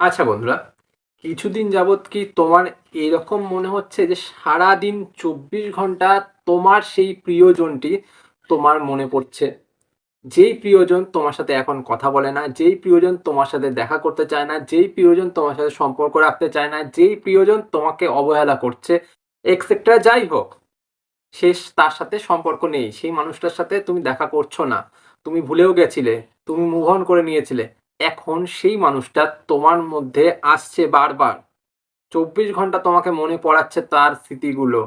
আচ্ছা বন্ধুরা, কিছুদিন যাবৎ কি তোমার এরকম মনে হচ্ছে যে সারাদিন চব্বিশ ঘণ্টা তোমার সেই প্রিয়জনটি তোমার মনে পড়ছে? যেই প্রিয়জন তোমার সাথে এখন কথা বলে না, যেই প্রিয়জন তোমার সাথে দেখা করতে চায় না, যেই প্রিয়জন তোমার সাথে সম্পর্ক রাখতে চায় না, যেই প্রিয়জন তোমাকে অবহেলা করছে এক্সেট্রা যাই হোক, সে তার সাথে সম্পর্ক নেই, সেই মানুষটার সাথে তুমি দেখা করছ না, তুমি ভুলেও গেছিলে, তুমি মুভ অন করে নিয়েছিলে। এখন সেই মানুষটা তোমার মধ্যে আসছে বারবার। চব্বিশ ঘণ্টা তোমাকে মনে পড়াচ্ছে তার স্মৃতিগুলো।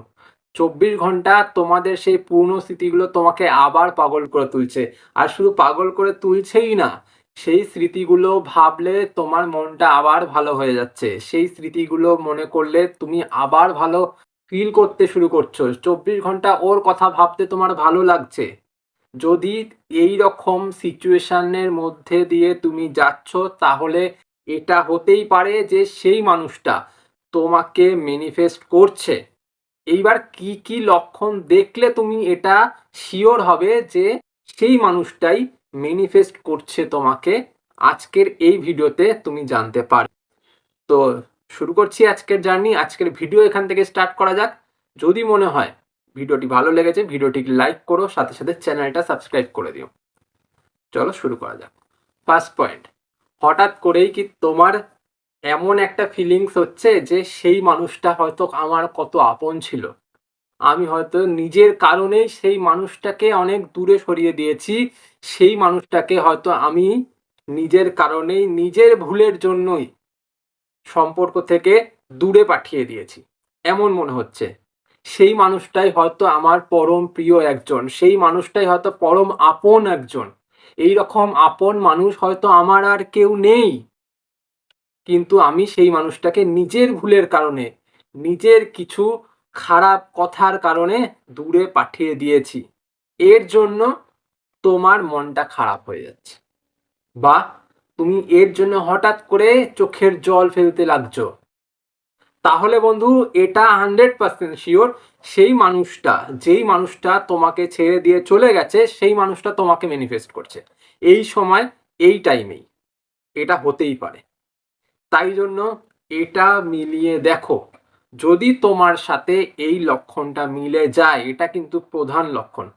চব্বিশ ঘণ্টা তোমাদের সেই পুরনো স্মৃতিগুলো তোমাকে আবার পাগল করে তুলছে। আর শুধু পাগল করে তুলছেই না, সেই স্মৃতিগুলো ভাবলে তোমার মনটা আবার ভালো হয়ে যাচ্ছে। সেই স্মৃতিগুলো মনে করলে তুমি আবার ভালো ফিল করতে শুরু করছ। চব্বিশ ঘণ্টা ওর কথা ভাবতে তোমার ভালো লাগছে। যদি এই রকম সিচুয়েশনের মধ্যে দিয়ে তুমি যাচ্ছ, তাহলে এটা হতেই পারে যে সেই মানুষটা তোমাকে ম্যানিফেস্ট করছে। এইবার কি কি লক্ষণ দেখলে তুমি এটা শিওর হবে যে সেই মানুষটাই ম্যানিফেস্ট করছে তোমাকে, আজকের এই ভিডিওতে তুমি জানতে পারো। তো শুরু করছি আজকের জার্নি, আজকের ভিডিও এখান থেকে স্টার্ট করা যাক। যদি মনে হয় ভিডিওটি ভালো লেগেছে ভিডিওটি লাইক করো, সাথে সাথে চ্যানেলটা সাবস্ক্রাইব করে দিও। চলো শুরু করা যাক। ফার্স্ট পয়েন্ট হঠাৎ করেই কি তোমার এমন একটা ফিলিংস হচ্ছে যে সেই মানুষটা হয়তো আমার কত আপন ছিল? আমি হয়তো নিজের কারণেই সেই মানুষটাকে অনেক দূরে সরিয়ে দিয়েছি, সেই মানুষটাকে হয়তো আমি নিজের কারণেই, নিজের ভুলের জন্যই সম্পর্ক থেকে দূরে পাঠিয়ে দিয়েছি। এমন মনে হচ্ছে। সেই মানুষটাই হয়তো আমার পরম প্রিয় একজন, সেই মানুষটাই হয়তো পরম আপন একজন। এই রকম আপন মানুষ হয়তো আমার আর কেউ নেই। কিন্তু আমি সেই মানুষটাকে নিজের ভুলের কারণে, নিজের কিছু খারাপ কথার কারণে দূরে পাঠিয়ে দিয়েছি। এর জন্য তোমার মনটা খারাপ হয়ে যাচ্ছে। বা তুমি এর জন্য হঠাৎ করে চোখের জল ফেলতে লাগছো। তাহলে বন্ধু এটা হান্ড্রেড পার্সেন্ট শিওর সেই মানুষটা, যেই মানুষটা তোমাকে ছেড়ে দিয়ে চলে গেছে, সেই মানুষটা তোমাকে ম্যানিফেস্ট করছে। এই সময়, এই টাইমেই এটা হতেই পারে। তাই জন্য এটা মিলিয়ে দেখো, যদি তোমার সাথে এই লক্ষণটা মিলে যায়, এটা কিন্তু প্রধান লক্ষণ।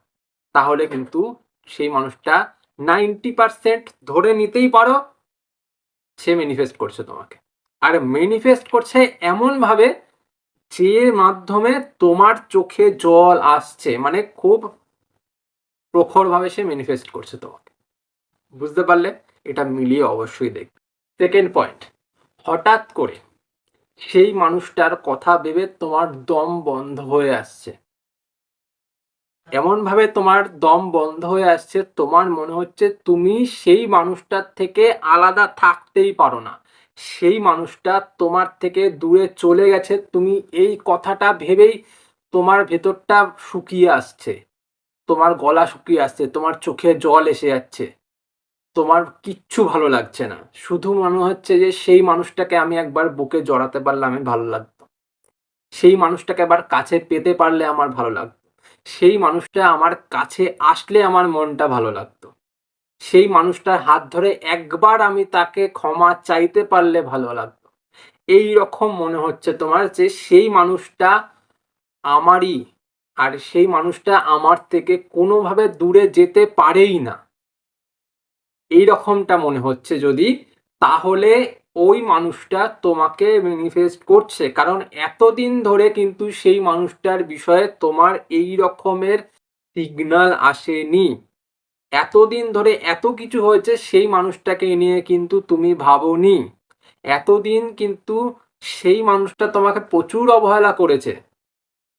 তাহলে কিন্তু সেই মানুষটা নাইনটি পার্সেন্ট ধরে নিতেই পারো, সে ম্যানিফেস্ট করছে তোমাকে। আর ম্যানিফেস্ট করছে এমনভাবে যে মাধ্যমে তোমার চোখে জল আসছে মানে খুব প্রখরভাবে সে ম্যানিফেস্ট করছে তোমাকে। বুঝতে পারলে? এটা মিলিয়ে অবশ্যই দেখবে। সেকেন্ড পয়েন্ট হঠাৎ করে সেই মানুষটার কথা ভেবে তোমার দম বন্ধ হয়ে আসছে। এমন ভাবে তোমার দম বন্ধ হয়ে আসছে, তোমার মনে হচ্ছে তুমি সেই মানুষটার থেকে আলাদা থাকতেই পারো না। সেই মানুষটা তোমার থেকে দূরে চলে গেছে। তুমি এই কথাটা ভেবেই তোমার ভেতরটা শুকিয়ে আসছে। তোমার গলা শুকিয়ে আসছে, তোমার চোখে জল এসে যাচ্ছে। তোমার কিচ্ছু ভালো লাগছে না। শুধু মনে হচ্ছে যে সেই মানুষটাকে আমি একবার বুকে জড়াতে পারলে আমি ভালো লাগতো। সেই মানুষটাকে আবার কাছে পেতে পারলে আমার ভালো লাগতো। সেই মানুষটা আমার কাছে আসলে আমার মনটা ভালো লাগতো। সেই মানুষটার হাত ধরে একবার আমি তাকে ক্ষমা চাইতে পারলে ভালো লাগতো। এই রকম মনে হচ্ছে তোমার যে সেই মানুষটা আমারই আর সেই মানুষটা আমার থেকে কোনোভাবে দূরে যেতে পারেই না। এই রকমটা মনে হচ্ছে যদি, তাহলে ওই মানুষটা তোমাকে ম্যানিফেস্ট করছে। কারণ এতদিন ধরে কিন্তু সেই মানুষটার বিষয়ে তোমার এই রকমের সিগনাল আসেনি। এতদিন ধরে এত কিছু হয়েছে, সেই মানুষটাকে নিয়ে কিন্তু তুমি ভাবোনি। এতদিন কিন্তু সেই মানুষটা তোমাকে প্রচুর অবহেলা করেছে।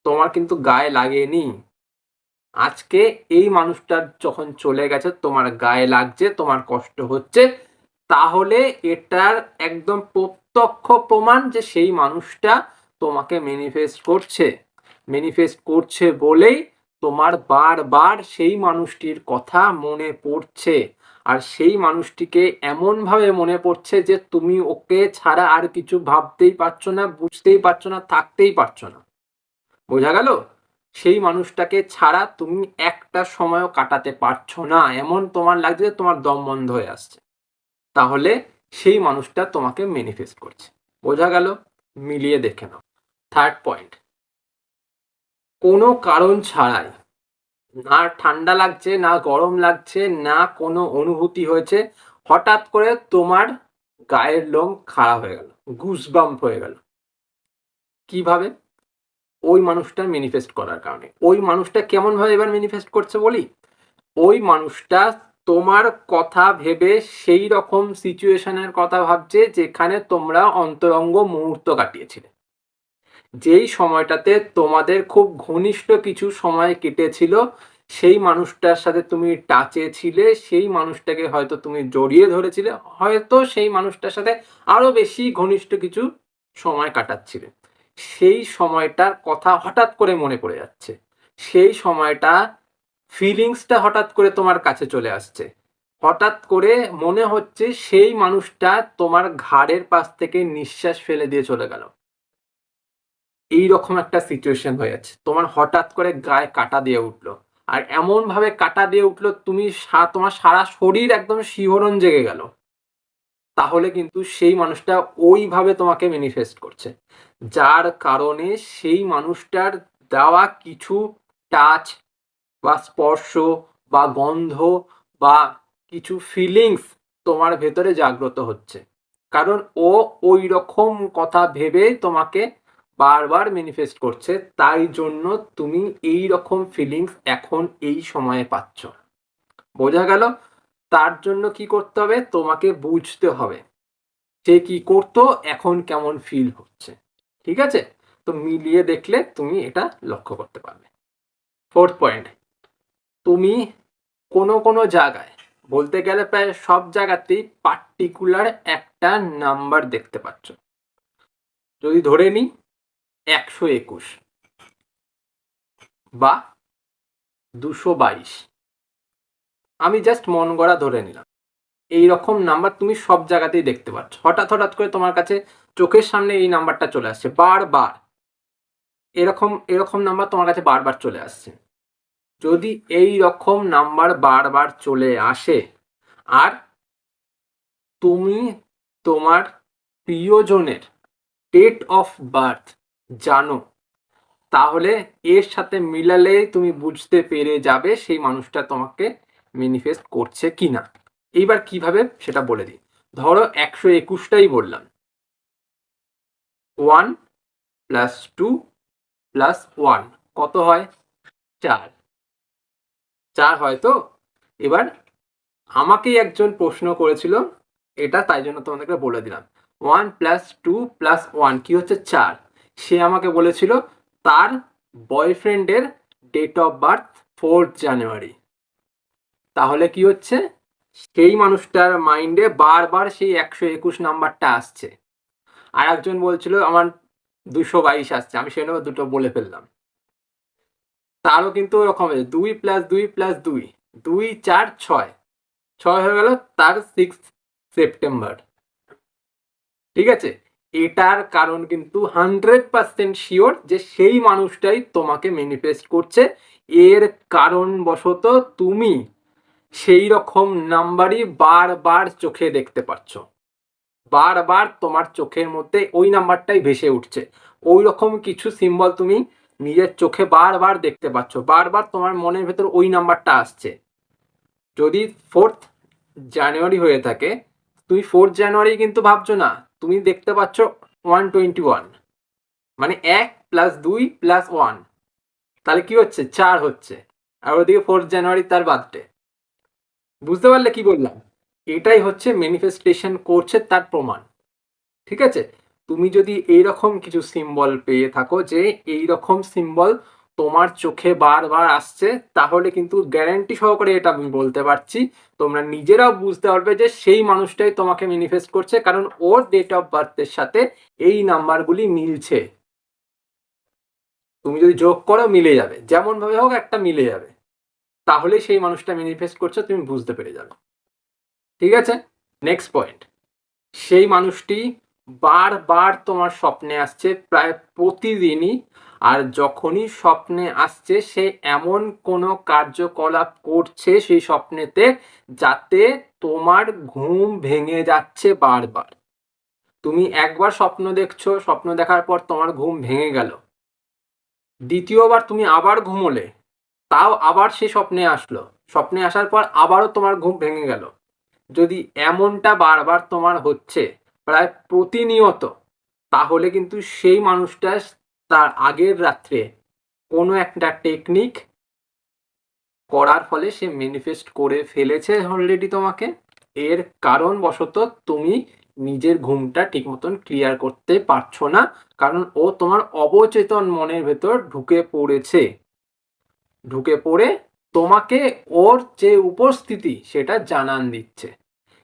তোমার কিন্তু গায়ে লাগেনি। আজকে এই মানুষটা যখন চলে গেছে, তোমার গায়ে লাগছে, তোমার কষ্ট হচ্ছে, তাহলে এটার একদম প্রত্যক্ষ প্রমাণ যে সেই মানুষটা তোমাকে ম্যানিফেস্ট করছে। ম্যানিফেস্ট করছে বলেই তোমার বারবার সেই মানুষটির কথা মনে পড়ছে আর সেই মানুষটিকে এমনভাবে মনে পড়ছে যে তুমি ওকে ছাড়া আর কিছু ভাবতেই পারছ না, বুঝতেই পারছ না, থাকতেই পারছ না। বোঝা গেল? সেই মানুষটাকে ছাড়া তুমি একটা সময়ও কাটাতে পারছ না। এমন তোমার লাগছে যে তোমার দম বন্ধ হয়ে আসছে। তাহলে সেই মানুষটা তোমাকে ম্যানিফেস্ট করছে। বোঝা গেল? মিলিয়ে দেখে নাও। থার্ড পয়েন্ট কোনো কারণ ছাড়াই। না ঠান্ডা লাগছে, না গরম লাগছে, না কোনো অনুভূতি হয়েছে, হঠাৎ করে তোমার গায়ের লোম খাড়া হয়ে গেল গুসবাম্প হয়ে গেল। কীভাবে? ওই মানুষটার ম্যানিফেস্ট করার কারণে। ওই মানুষটা কেমন ভাবে এবার ম্যানিফেস্ট করছে বলি? ওই মানুষটা তোমার কথা ভেবে সেই রকম সিচুয়েশনের কথা ভাবছে যেখানে তোমরা অন্তরঙ্গ মুহূর্ত কাটিয়েছিলে। যেই সময়টাতে তোমাদের খুব ঘনিষ্ঠ কিছু সময় কেটেছিল, সেই মানুষটার সাথে তুমি টাচে ছিলে, সেই মানুষটাকে হয়তো তুমি জড়িয়ে ধরেছিলে, হয়তো সেই মানুষটার সাথে আরও বেশি ঘনিষ্ঠ কিছু সময় কাটাচ্ছিলে। সেই সময়টার কথা হঠাৎ করে মনে পড়ে যাচ্ছে। সেই সময়টা ফিলিংসটা হঠাৎ করে তোমার কাছে চলে আসছে। হঠাৎ করে মনে হচ্ছে সেই মানুষটা তোমার ঘাড়ের পাশ থেকে নিঃশ্বাস ফেলে দিয়ে চলে গেল। এই রকম একটা সিচুয়েশন হয়ে যাচ্ছে। তোমার হঠাৎ করে গায়ে কাটা দিয়ে উঠল। আর এমন ভাবে কাটা দিয়ে উঠল, তুমি তোমার সারা শরীর একদম শিহরণ জেগে গেল। তাহলে কিন্তু সেই মানুষটা ওইভাবে তোমাকে ম্যানিফেস্ট করছে। যার কারণে সেই মানুষটার দেওয়া কিছু টাচ বা স্পর্শ বা গন্ধ বা কিছু ফিলিংস তোমার ভেতরে জাগ্রত হচ্ছে। কারণ ও ওই রকম কথা ভেবে তোমাকে বারবার ম্যানিফেস্ট করছে, তাই জন্য তুমি এই রকম ফিলিংস এখন এই সময়ে পাচ্ছ। বোঝা গেল? তার জন্য কি করতে হবে? তোমাকে বুঝতে হবে সে কি করতো, এখন কেমন ফিল হচ্ছে। ঠিক আছে? তো মিলিয়ে দেখলে তুমি এটা লক্ষ্য করতে পারবে। ফোর্থ পয়েন্ট তুমি কোনো কোনো জায়গায়, বলতে গেলে প্রায় সব জায়গাতেই পার্টিকুলার একটা নাম্বার দেখতে পাচ্ছ। যদি ধরে নিই একশো একুশ বা দুশো বাইশ। আমি জাস্ট মন গড়া ধরে নিলাম। এই রকম নাম্বার তুমি সব জায়গাতেই দেখতে পাচ্ছ। হঠাৎ হঠাৎ করে তোমার কাছে চোখের সামনে এই নাম্বারটা চলে আসছে, বারবার। এরকম এরকম নাম্বার তোমার কাছে বারবার চলে আসছে। যদি এই রকম নাম্বার বারবার চলে আসে, আর তুমি তোমার প্রিয়জনের ডেট অফ বার্থ জানো। তাহলে এর সাথে মিলালে তুমি বুঝতে পেরে যাবে সেই মানুষটা তোমাকে ম্যানিফেস্ট করছে কি না এইবার কীভাবে সেটা বলে দিই। ধরো একশো একুশটাই বললাম। One plus two plus one, কত হয়? চার। চার হয় তো? এবার আমাকেই একজন প্রশ্ন করেছিল, এটা তাই জন্য তোমাদেরকে বলে দিলাম। One plus two plus one, কি হচ্ছে? চার। সে আমাকে বলেছিল তার বয়ফ্রেন্ডের date of birth fourth January তাহলে কি হচ্ছে? সেই মানুষটার মাইন্ডে বারবার সেই একশো একুশ নাম্বারটা আসছে। আর একজন বলছিল, আমার দুশো বাইশ আসছে, আমি সেখানে দুটো বলে ফেললাম। তারও কিন্তু ওরকম হয়েছে, দুই প্লাস দুই প্লাস দুই দুই চার ছয়। ছয় হয়ে গেল তার সিক্স সেপ্টেম্বর ঠিক আছে? এটার কারণ কিন্তু হান্ড্রেড পার্সেন্ট শিওর যে সেই মানুষটাই তোমাকে ম্যানিফেস্ট করছে। এর কারণবশত তুমি সেই রকম নাম্বারই বারবার চোখে দেখতে পাচ্ছ। বারবার তোমার চোখের মধ্যে ওই নাম্বারটাই ভেসে উঠছে। ওই রকম কিছু সিম্বল তুমি নিজের চোখে বারবার দেখতে পাচ্ছ। বারবার তোমার মনের ভেতর ওই নাম্বারটা আসছে। যদি ফোর্থ জানুয়ারি হয়ে থাকে, তুমি ফোর্থ জানুয়ারি কিন্তু ভাবছ না তুমি দেখতে পাচ্ছ ওয়ান টোয়েন্টি ওয়ান মানে এক প্লাস দুই প্লাস ওয়ান তাহলে কি হচ্ছে? চার হচ্ছে। আর ওদিকে ফোর্থ জানুয়ারি তার বার্থডে বুঝতে পারলে কি বললাম? এটাই হচ্ছে ম্যানিফেস্টেশন করছে তার প্রমাণ। ঠিক আছে? তুমি যদি এইরকম কিছু সিম্বল পেয়ে থাকো যে এই রকম সিম্বল তোমার চোখে বারবার আসছে, তাহলে কিন্তু গ্যারান্টি সহকারে এটা আমি বলতে পারছি। তোমরা নিজেরাও বুঝতে পারবে যে সেই মানুষটাই তোমাকে ম্যানিফেস্ট করছে, কারণ ওর ডেট অফ বার্থের সাথে এই নাম্বারগুলি মিলছে। তুমি যদি যোগ করো, মিলে যাবে। যেমন ভাবে হোক, একটা মিলে যাবে। তাহলে সেই মানুষটা ম্যানিফেস্ট করছে, তুমি বুঝতে পেরে যাবে। ঠিক আছে? নেক্সট পয়েন্ট সেই মানুষটি বারবার তোমার স্বপ্নে আসছে, প্রায় প্রতিদিনই। আর যখনই স্বপ্নে আসছে, সে এমন কোনো কার্যকলাপ করছে সেই স্বপ্নেতে যাতে তোমার ঘুম ভেঙে যাচ্ছে বারবার। তুমি একবার স্বপ্ন দেখছ, স্বপ্ন দেখার পর তোমার ঘুম ভেঙে গেল। দ্বিতীয়বার তুমি আবার ঘুমোলে, তাও আবার সে স্বপ্নে আসলো। স্বপ্নে আসার পর আবারও তোমার ঘুম ভেঙে গেল। যদি এমনটা বারবার তোমার হচ্ছে প্রায় প্রতিনিয়ত, তাহলে কিন্তু সেই মানুষটা তার আগের রাত্রে কোনো একটা টেকনিক করার ফলে সে ম্যানিফেস্ট করে ফেলেছে অলরেডি তোমাকে। এর কারণ বশত তুমি নিজের ঘুমটা ঠিক মতন ক্লিয়ার করতে পারছ না, কারণ ও তোমার অবচেতন মনের ভেতর ঢুকে পড়েছে। ঢুকে পড়ে তোমাকে ওর যে উপস্থিতি সেটা জানান দিচ্ছে।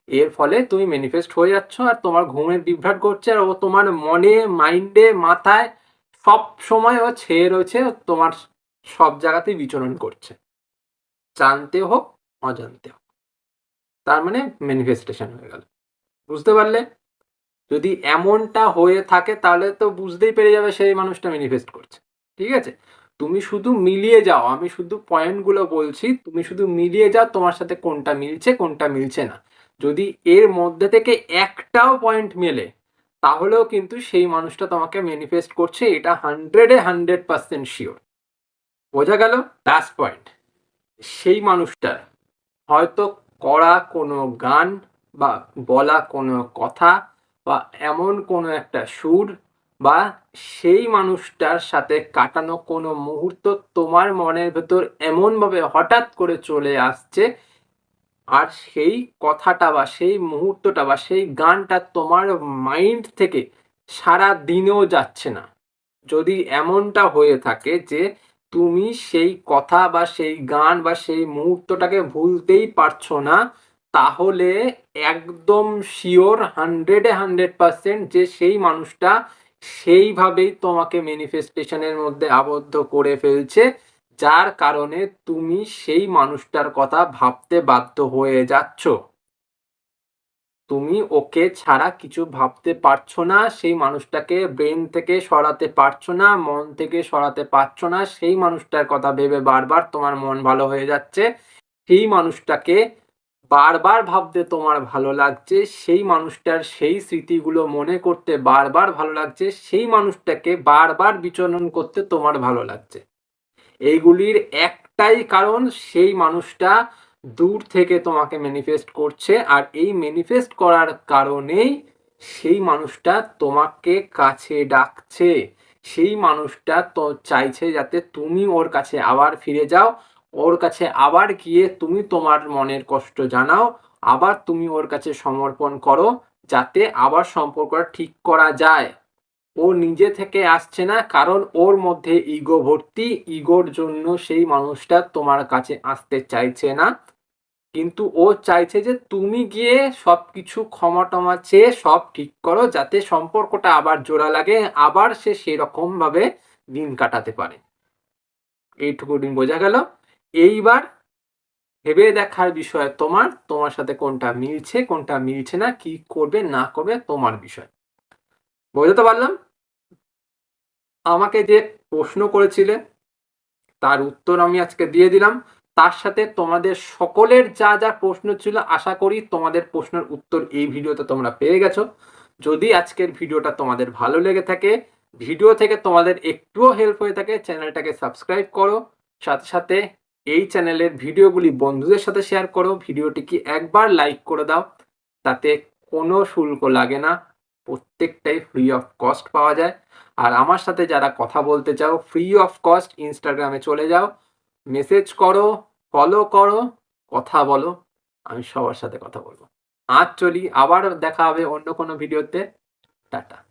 এর ফলে তুমি ম্যানিফেস্ট হয়ে যাচ্ছ আর তোমার ঘুমের বিভ্রাট করছে আর ও তোমার মনে মাইন্ডে মাথায় সব সময় ও ছেয়ে রয়েছে তোমার সব জায়গাতেই বিচরণ করছে। জানতে হোক, অজান্তে হোক। তার মানে ম্যানিফেস্টেশন হয়ে গেল। বুঝতে পারলে? যদি এমনটা হয়ে থাকে তাহলে তো বুঝতেই পেরে যাবে সেই মানুষটা ম্যানিফেস্ট করছে। ঠিক আছে? তুমি শুধু মিলিয়ে যাও। আমি শুধু পয়েন্টগুলো বলছি, তুমি শুধু মিলিয়ে যাও তোমার সাথে কোনটা মিলছে কোনটা মিলছে না। যদি এর মধ্যে থেকে একটাও পয়েন্ট মেলে, তাহলেও কিন্তু সেই মানুষটা তোমাকে ম্যানিফেস্ট করছে, এটা হান্ড্রেডে হান্ড্রেড পার্সেন্ট শিওর বোঝা গেল? লাস্ট পয়েন্ট সেই মানুষটার হয়তো করা কোনো গান বা বলা কোনো কথা বা এমন কোনো একটা সুর বা সেই মানুষটার সাথে কাটানো কোনো মুহূর্ত তোমার মনের ভেতর এমনভাবে হঠাৎ করে চলে আসছে আর সেই কথাটা বা সেই মুহূর্তটা বা সেই গানটা তোমার মাইন্ড থেকে সারা দিনেও যাচ্ছে না। যদি এমনটা হয়ে থাকে যে তুমি সেই কথা বা সেই গান বা সেই মুহূর্তটাকে ভুলতেই পারছ না, তাহলে একদম শিওর হান্ড্রেডে হান্ড্রেড পার্সেন্ট যে সেই মানুষটা সেইভাবেই তোমাকে ম্যানিফেস্টেশনের মধ্যে আবদ্ধ করে ফেলছে। যার কারণে তুমি সেই মানুষটার কথা ভাবতে বাধ্য হয়ে যাচ্ছ। তুমি ওকে ছাড়া কিছু ভাবতে পারছ না, সেই মানুষটাকে ব্রেন থেকে সরাতে পারছ না, মন থেকে সরাতে পারছ না, সেই মানুষটার কথা ভেবে বারবার তোমার মন ভালো হয়ে যাচ্ছে। সেই মানুষটাকে বারবার ভাবতে তোমার ভালো লাগছে, সেই মানুষটার সেই স্মৃতিগুলো মনে করতে বারবার ভালো লাগছে, সেই মানুষটাকে বারবার বিচরণ করতে তোমার ভালো লাগছে। এইগুলির একটাই কারণ, সেই মানুষটা দূর থেকে তোমাকে ম্যানিফেস্ট করছে আর এই ম্যানিফেস্ট করার কারণেই সেই মানুষটা তোমাকে কাছে ডাকছে। সেই মানুষটা তো চাইছে যাতে তুমি ওর কাছে আবার ফিরে যাও, ওর কাছে আবার গিয়ে তুমি তোমার মনের কষ্ট জানাও, আবার তুমি ওর কাছে সমর্পণ করো, যাতে আবার সম্পর্কটা ঠিক করা যায়। ও নিজে থেকে আসছে না, কারণ ওর মধ্যে ইগো ভর্তি। ইগোর জন্য সেই মানুষটা তোমার কাছে আসতে চাইছে না। কিন্তু ও চাইছে যে তুমি গিয়ে সব কিছু ক্ষমা টমা চেয়ে সব ঠিক করো, যাতে সম্পর্কটা আবার জোড়া লাগে, আবার সে সেরকম ভাবে দিন কাটাতে পারে। এইটুকু দিন বোঝা গেল। এইবার ভেবে দেখার বিষয় তোমার তোমার সাথে কোনটা মিলছে কোনটা মিলছে না, কি করবে, না করবে, তোমার বিষয়। বোঝাতে পারলাম? আমাকে যে প্রশ্ন করেছিলে, তার উত্তর আমি আজকে দিয়ে দিলাম। তার সাথে তোমাদের সকলের যা যা প্রশ্ন ছিল, আশা করি তোমাদের প্রশ্নের উত্তর এই ভিডিওতে তোমরা পেয়ে গেছো। যদি আজকের ভিডিওটা তোমাদের ভালো লেগে থাকে, ভিডিও থেকে তোমাদের একটুও হেল্প হয়ে থাকে, চ্যানেলটাকে সাবস্ক্রাইব করো। সাথে সাথে এই চ্যানেলের ভিডিওগুলি বন্ধুদের সাথে শেয়ার করো। ভিডিওটিকে একবার লাইক করে দাও। তাতে কোনো শুল্ক লাগে না। প্রত্যেকটাই ফ্রি অফ কস্ট পাওয়া যায়। আর আমার সাথে যারা কথা বলতে চাও ফ্রি অফ কস্ট ইনস্টাগ্রামে চলে যাও মেসেজ করো ফলো করো, কথা বলো, আমি সবার সাথে কথা বলব। আজ চলি, আবার দেখা হবে অন্য কোনো ভিডিওতে টাটা।